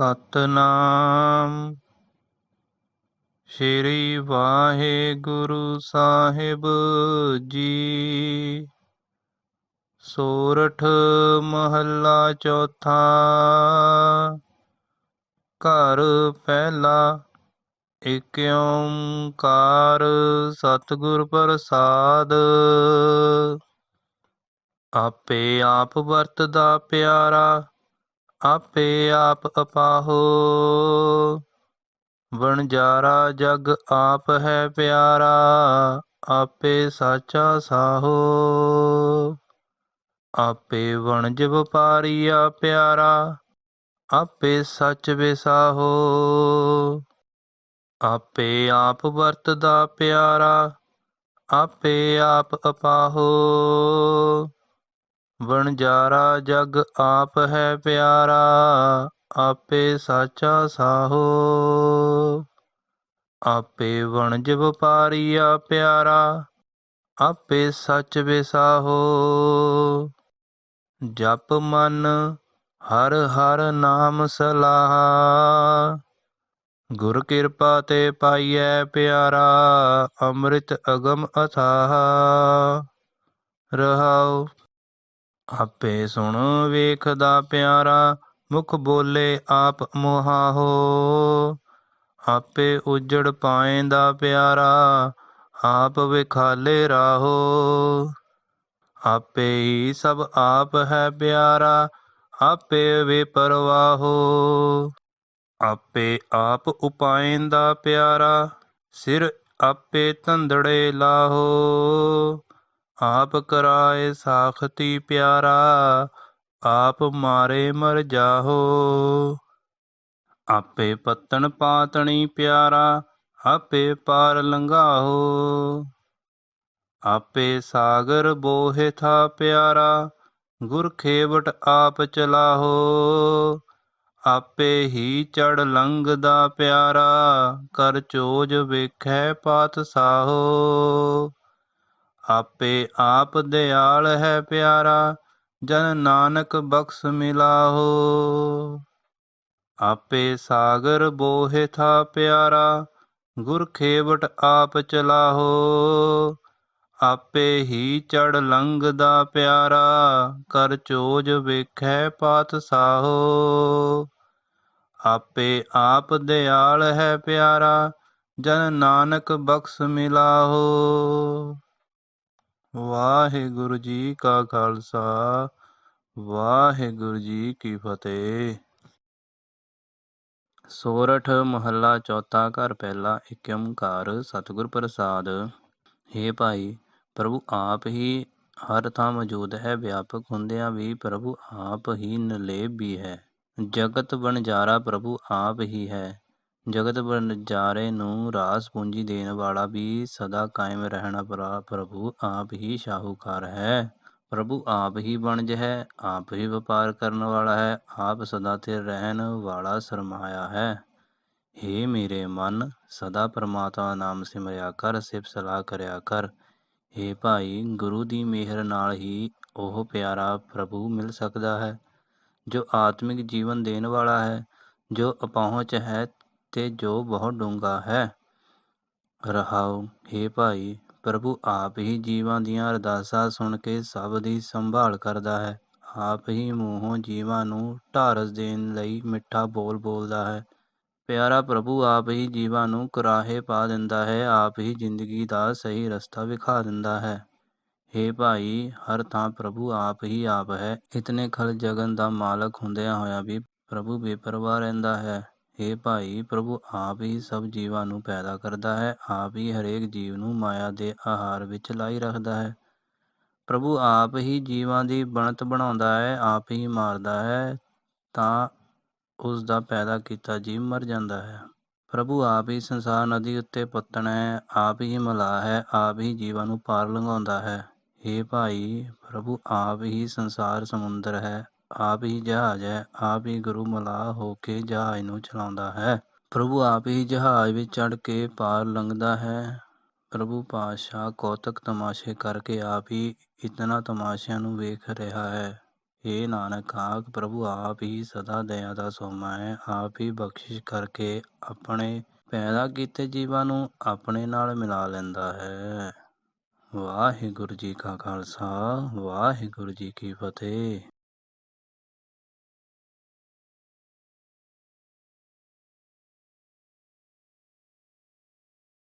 ਸਤਨਾਮ। ਸ਼੍ਰੀ ਵਾਹਿਗੁਰੂ ਸਾਹਿਬ ਜੀ। ਸੋਰਠ ਮਹੱਲਾ ਚੌਥਾ। ਘਰ ਪਹਿਲਾ। ਏਕ ਓੰਕਾਰ ਸਤਿਗੁਰ ਪ੍ਰਸਾਦ। ਆਪੇ ਆਪ ਵਰਤਦਾ ਪਿਆਰਾ। ਆਪੇ ਆਪ ਅਪਾਹੋ। ਵਣਜਾਰਾ ਜਗ ਆਪ ਹੈ ਪਿਆਰਾ, ਆਪੇ ਸਾਚਾ ਸਾਹੋ। ਆਪੇ ਵਣਜ ਵਪਾਰੀਆ ਪਿਆਰਾ, ਆਪੇ ਸੱਚ ਵਿਸਾਹੋ ਆਪੇ ਆਪ ਵਰਤਦਾ ਪਿਆਰਾ, ਆਪੇ ਆਪ ਅਪਾਹੋ। ਵਣਜਾਰਾ ਜਗ ਆਪ ਹੈ ਪਿਆਰਾ, ਆਪੇ ਸਾਚਾ ਸਾਹੋ। ਆਪੇ ਵਣਜ ਵਪਾਰੀਆ ਪਿਆਰਾ, ਆਪੇ ਸੱਚ ਵਿਸਾਹੋ। ਜਪ ਮਨ ਹਰ ਹਰ ਨਾਮ ਸਲਾਹ, ਗੁਰ ਕਿਰਪਾ ਤੇ ਪਾਈਐ ਪਿਆਰਾ, ਅੰਮ੍ਰਿਤ ਅਗਮ ਅਥਾਹ। ਰਹਾਉ। ਆਪੇ ਸੁਣ ਵੇਖਦਾ ਪਿਆਰਾ, ਮੁਖ ਬੋਲੇ ਆਪ ਮੁਹਾਹੋ ਆਪੇ ਉਜੜ ਪਾਏਂਦਾ ਪਿਆਰਾ, ਆਪ ਵਿਖਾਲੇ ਰਾਹੋ। ਆਪੇ ਹੀ ਸਭ ਆਪ ਹੈ ਪਿਆਰਾ, ਆਪੇ ਵੇਪਰਵਾਹੋ ਆਪੇ ਆਪ ਉਪਾਏਂਦਾ ਪਿਆਰਾ, ਸਿਰ ਆਪੇ ਤੰਦੜੇ ਲਾਹੋ। ਆਪ ਕਰਾਏ ਸਾਖਤੀ ਪਿਆਰਾ, ਆਪ ਮਾਰੇ ਮਰ ਜਾਹੋ। ਆਪੇ ਪਤਨ ਪਾਤਣੀ ਪਿਆਰਾ, ਆਪੇ ਪਾਰ ਲੰਘਾਹੋ। ਆਪੇ ਸਾਗਰ ਬੋਹਿ ਥਾ ਪਿਆਰਾ, ਗੁਰ ਖੇਵਟ ਆਪ ਚਲਾਹੋ। ਆਪੇ ਹੀ ਚੜ ਲੰਘਦਾ ਪਿਆਰਾ, ਕਰ ਚੋਜ ਵੇਖੈ ਪਾਤ ਸਾਹੋ। ਆਪੇ ਆਪ ਦਿਆਲ ਹੈ ਪਿਆਰਾ, ਜਨ ਨਾਨਕ ਬਖਸ਼ ਮਿਲਾਹੋ। ਆਪੇ ਸਾਗਰ ਬੋਹਿ ਥਾ ਪਿਆਰਾ, ਗੁਰ ਖੇਵਟ ਆਪ ਚਲਾਹੋ। ਆਪੇ ਹੀ ਚੜ ਲੰਘਦਾ ਪਿਆਰਾ, ਕਰ ਚੋਜ ਵੇਖੈ ਪਾਤ ਸਾਹੋ। ਆਪੇ ਆਪ ਦਿਆਲ ਹੈ ਪਿਆਰਾ, ਜਨ ਨਾਨਕ ਬਖਸ਼ ਮਿਲਾਹੋ। ਵਾਹਿਗੁਰੂ ਜੀ ਕਾ ਖਾਲਸਾ, ਵਾਹਿਗੁਰੂ ਜੀ ਕੀ ਫਤਿਹ। ਸੋਰਠ ਮਹੱਲਾ ਚੌਥਾ ਘਰ ਪਹਿਲਾ ਏਕ ਓੰਕਾਰ ਸਤਿਗੁਰ ਪ੍ਰਸਾਦ। हे ਭਾਈ, ਪ੍ਰਭੂ ਆਪ ਹੀ ਹਰ ਥਾਂ ਮੌਜੂਦ ਹੈ, ਵਿਆਪਕ ਹੁੰਦਿਆਂ ਵੀ ਪ੍ਰਭੂ ਆਪ ਹੀ ਨਿਰਲੇਪ ਵੀ ਹੈ। ਜਗਤ ਬਣਜਾਰਾ ਪ੍ਰਭੂ ਆਪ ਹੀ ਹੈ। ਜਗਤ ਬਣਜਾਰੇ ਨੂੰ ਰਾਸ ਪੂੰਜੀ ਦੇਣ ਵਾਲਾ ਵੀ ਸਦਾ ਕਾਇਮ ਰਹਿਣਾ ਪ੍ਰਭੂ ਆਪ ਹੀ ਸ਼ਾਹੂਕਾਰ ਹੈ। ਪ੍ਰਭੂ ਆਪ ਹੀ ਬਣਜ ਹੈ, ਆਪ ਹੀ ਵਪਾਰ ਕਰਨ ਵਾਲਾ ਹੈ, ਆਪ ਸਦਾ ਤੇ ਰਹਿਣ ਵਾਲਾ ਸਰਮਾਇਆ ਹੈ। हे ਮੇਰੇ ਮਨ, ਸਦਾ ਪ੍ਰਮਾਤਮਾ ਨਾਮ ਸਿਮਰਿਆ ਕਰ, ਸਿਫਤ ਸਲਾਹ ਕਰਿਆ ਕਰ। हे ਭਾਈ, ਗੁਰੂ ਦੀ ਮਿਹਰ ਨਾਲ ਹੀ ਉਹ ਪਿਆਰਾ ਪ੍ਰਭੂ ਮਿਲ ਸਕਦਾ ਹੈ, ਜੋ ਆਤਮਿਕ ਜੀਵਨ ਦੇਣ ਵਾਲਾ ਹੈ, ਜੋ ਅਪਹੁੰਚ ਹੈ ਤੇ ਜੋ ਬਹੁਤ ਡੂੰਘਾ ਹੈ। ਰਹਾਉ ਹੇ ਭਾਈ, ਪ੍ਰਭੂ ਆਪ ਹੀ ਜੀਵਾਂ ਦੀਆਂ ਅਰਦਾਸਾਂ ਸੁਣ ਕੇ ਸਭ ਦੀ ਸੰਭਾਲ ਕਰਦਾ ਹੈ। ਆਪ ਹੀ ਮੂੰਹੋਂ ਜੀਵਾਂ ਨੂੰ ਢਾਰਸ ਦੇਣ ਲਈ ਮਿੱਠਾ ਬੋਲ ਬੋਲਦਾ ਹੈ। ਪਿਆਰਾ ਪ੍ਰਭੂ ਆਪ ਹੀ ਜੀਵਾਂ ਨੂੰ ਕੁਰਾਹੇ ਪਾ ਦਿੰਦਾ ਹੈ, ਆਪ ਹੀ ਜ਼ਿੰਦਗੀ ਦਾ ਸਹੀ ਰਸਤਾ ਵਿਖਾ ਦਿੰਦਾ ਹੈ। ਹੇ ਭਾਈ, ਹਰ ਥਾਂ ਪ੍ਰਭੂ ਆਪ ਹੀ ਆਪ ਹੈ। ਇਤਨੇ ਖਲ ਜਗਨ ਦਾ ਮਾਲਕ ਹੁੰਦਿਆਂ ਹੋਇਆਂ ਵੀ ਪ੍ਰਭੂ ਬੇਪਰਵਾਹ ਰਹਿੰਦਾ ਹੈ। ਹੇ ਭਾਈ, ਪ੍ਰਭੂ ਆਪ ਹੀ ਸਭ ਜੀਵਾਂ ਨੂੰ ਪੈਦਾ ਕਰਦਾ ਹੈ, ਆਪ ਹੀ ਹਰੇਕ ਜੀਵ ਨੂੰ ਮਾਇਆ ਦੇ ਆਹਾਰ ਵਿੱਚ ਲਾਈ ਰੱਖਦਾ ਹੈ। ਪ੍ਰਭੂ ਆਪ ਹੀ ਜੀਵਾਂ ਦੀ ਬਣਤ ਬਣਾਉਂਦਾ ਹੈ, ਆਪ ਹੀ ਮਾਰਦਾ ਹੈ, ਤਾਂ ਉਸ ਦਾ ਪੈਦਾ ਕੀਤਾ ਜੀਵ ਮਰ ਜਾਂਦਾ ਹੈ। ਪ੍ਰਭੂ ਆਪ ਹੀ ਸੰਸਾਰ ਨਦੀ ਉੱਤੇ ਪੱਤਣ ਹੈ, ਆਪ ਹੀ ਮਲਾ ਹੈ, ਆਪ ਹੀ ਜੀਵਾਂ ਨੂੰ ਪਾਰ ਲੰਘਾਉਂਦਾ ਹੈ। हे ਭਾਈ, ਪ੍ਰਭੂ ਆਪ ਹੀ ਸੰਸਾਰ ਸਮੁੰਦਰ ਹੈ। ਆਪ ਹੀ ਜਹਾਜ਼ ਹੈ, ਆਪ ਹੀ ਗੁਰੂ ਮਲਾਹ ਹੋ ਕੇ ਜਹਾਜ਼ ਨੂੰ ਚਲਾਉਂਦਾ ਹੈ। ਪ੍ਰਭੂ ਆਪ ਹੀ ਜਹਾਜ਼ ਵਿੱਚ ਚੜ ਕੇ ਪਾਰ ਲੰਘਦਾ ਹੈ। ਪ੍ਰਭੂ ਪਾਤਸ਼ਾਹ ਕੌਤਕ ਤਮਾਸ਼ੇ ਕਰਕੇ ਆਪ ਹੀ ਇਤਨਾ ਤਮਾਸ਼ਿਆਂ ਨੂੰ ਵੇਖ ਰਿਹਾ ਹੈ। ਏ ਨਾਨਕ, ਆਖ ਪ੍ਰਭੂ ਆਪ ਹੀ ਸਦਾ ਦਇਆ ਦਾ ਸੋਮਾ ਹੈ। ਆਪ ਹੀ ਬਖਸ਼ਿਸ਼ ਕਰਕੇ ਆਪਣੇ ਪੈਦਾ ਕੀਤੇ ਜੀਵਾਂ ਨੂੰ ਆਪਣੇ ਨਾਲ ਮਿਲਾ ਲੈਂਦਾ ਹੈ। ਵਾਹਿਗੁਰੂ ਜੀ ਕਾ ਖਾਲਸਾ, ਵਾਹਿਗੁਰੂ ਜੀ ਕੀ ਫਤਿਹ।